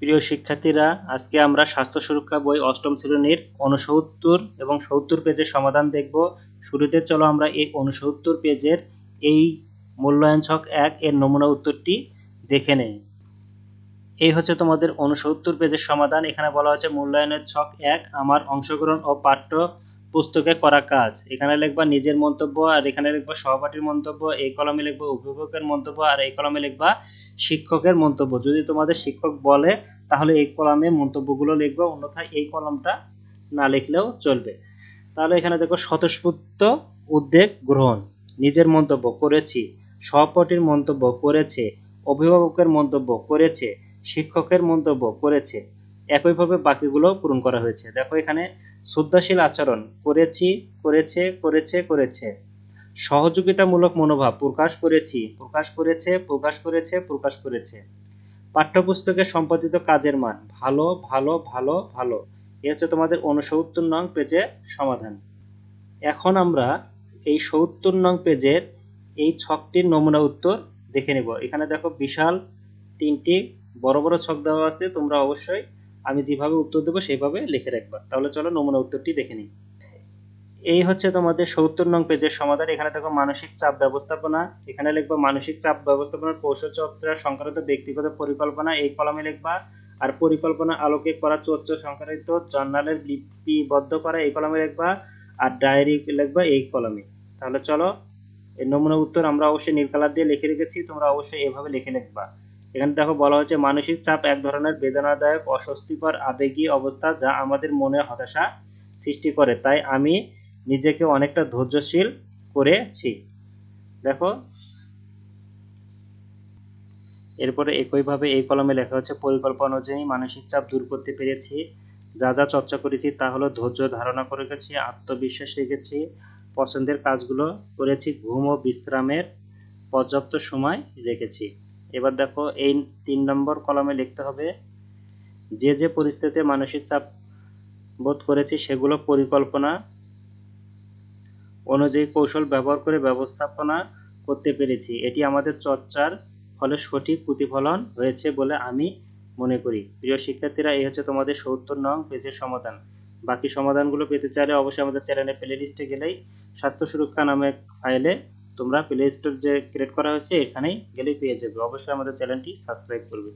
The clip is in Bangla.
প্রিয় শিক্ষার্থীরা, আজকে আমরা স্বাস্থ্য সুরক্ষা বই অষ্টম শ্রেণির অনুসত্তর এবং সত্তর পেজের সমাধান দেখব। শুরুতে চলো আমরা এই অনুসত্তর পেজের এই মূল্যায়ন ছক এক এর নমুনা উত্তরটি দেখে নেই। এই হচ্ছে তোমাদের অনুসত্তর পেজের সমাধান। এখানে বলা হচ্ছে মূল্যায়নের ছক এক, আমার অংশগ্রহণ ও পাঠ্য পুস্তকে করা কাজ। এখানে লিখবা নিজের মন্তব্য আর এখানে লিখবা সহপাঠীর মন্তব্য, এই কলমে লিখবা অভিভাবকের মন্তব্য আর এই কলমে লিখবা শিক্ষকের মন্তব্য। যদি তোমাদের শিক্ষক বলে, তাহলে এই কলমে মন্তব্যগুলো লিখবা, অন্যথায় এই কলমটা না লিখলেও চলবে। তাহলে এখানে দেখো, স্বতঃস্ফূর্ত উদ্যোগ গ্রহণ। নিজের মন্তব্য করেছি, সহপাঠীর মন্তব্য করেছে, অভিভাবকের মন্তব্য করেছে, শিক্ষকের মন্তব্য করেছে। একইভাবে বাকিগুলো পূরণ করা হয়েছে। দেখো এখানে শ্রদ্ধাশীল আচরণ, করেছি, করেছে করেছে করেছে। সহযোগিতামূলক মনোভাব, প্রকাশ করেছি, প্রকাশ করেছে প্রকাশ করেছে প্রকাশ করেছে। পাঠ্যপুস্তকে সম্পাদিত কাজের মান, ভালো ভালো ভালো ভালো। এ হচ্ছে তোমাদের উনসত্তর নং পেজের সমাধান। এখন আমরা এই সত্তর নং পেজের এই ছকটির নমুনা উত্তর দেখে নেব। এখানে দেখো বিশাল তিনটি বড় বড় ছক দেওয়া আছে, তোমরা অবশ্যই আমি যেভাবে উত্তর দেবো সেইভাবে লিখে রাখবা। তাহলে চলো নমুনা উত্তরটি দেখে নিই। এই হচ্ছে তোমাদের সত্তর নং পেজের সমাধান। এখানে দেখো মানসিক চাপ ব্যবস্থাপনা। এখানে লিখবা মানসিক চাপ ব্যবস্থাপনার কৌশল চর্চা, সংক্রান্ত ব্যক্তিগত পরিকল্পনা, এই কলমে লিখবা। আর পরিকল্পনা আলোকে করা চর্চা সংক্রান্ত জার্নালের লিপিবদ্ধ করা, এই কলমে লিখবা। আর ডায়েরি লিখবা, এই কলমে। তাহলে চলো এই নমুনা উত্তর আমরা অবশ্যই নীল কালার দিয়ে লিখে রেখেছি। তোমরা অবশ্যই এভাবে লিখে লিখবা। এখানে দেখো বলা হচ্ছে মানসিক চাপ এক ধরনের বেদনাদায়ক, অস্বস্তিকর, আবেগী অবস্থা যা আমাদের মনে হতাশা সৃষ্টি করে। তাই আমি নিজেকে অনেকটা ধৈর্যশীল করেছি। দেখো, এরপরে একইভাবে এই কলমে লেখা হচ্ছে পরিকল্পনা অনুযায়ী মানসিক চাপ দূর করতে পেরেছি। যা যা চর্চা করেছি তা হলো ধৈর্য ধারণা করে গেছি, আত্মবিশ্বাস রেখেছি, পছন্দের কাজগুলো করেছি, ঘুম ও বিশ্রামের পর্যাপ্ত সময় রেখেছি। এবার দেখো এই তিন নম্বর কলমে লিখতে হবে, যে যে পরিস্থিতিতে মানসিক চাপ বোধ করেছি সেগুলো পরিকল্পনা অনুযায়ী কৌশল ব্যবহার করে ব্যবস্থাপনা করতে পেরেছি। এটি আমাদের চর্চার ফলে সঠিক প্রতিফলন হয়েছে বলে আমি মনে করি। প্রিয় শিক্ষার্থীরা, এই হচ্ছে তোমাদের সত্তর নং পেজের সমাধান। বাকি সমাধানগুলো পেতে চাইলে অবশ্যই আমাদের চ্যানেলে প্লে লিস্টে গেলেই স্বাস্থ্য সুরক্ষা নামে ফাইলে তোমরা প্লে স্টোর যে ক্রিয়েট করা হয়েছে, এখানেই গেলেই পেয়ে যাবে। অবশ্যই আমাদের চ্যানেলটি সাবস্ক্রাইব করবে।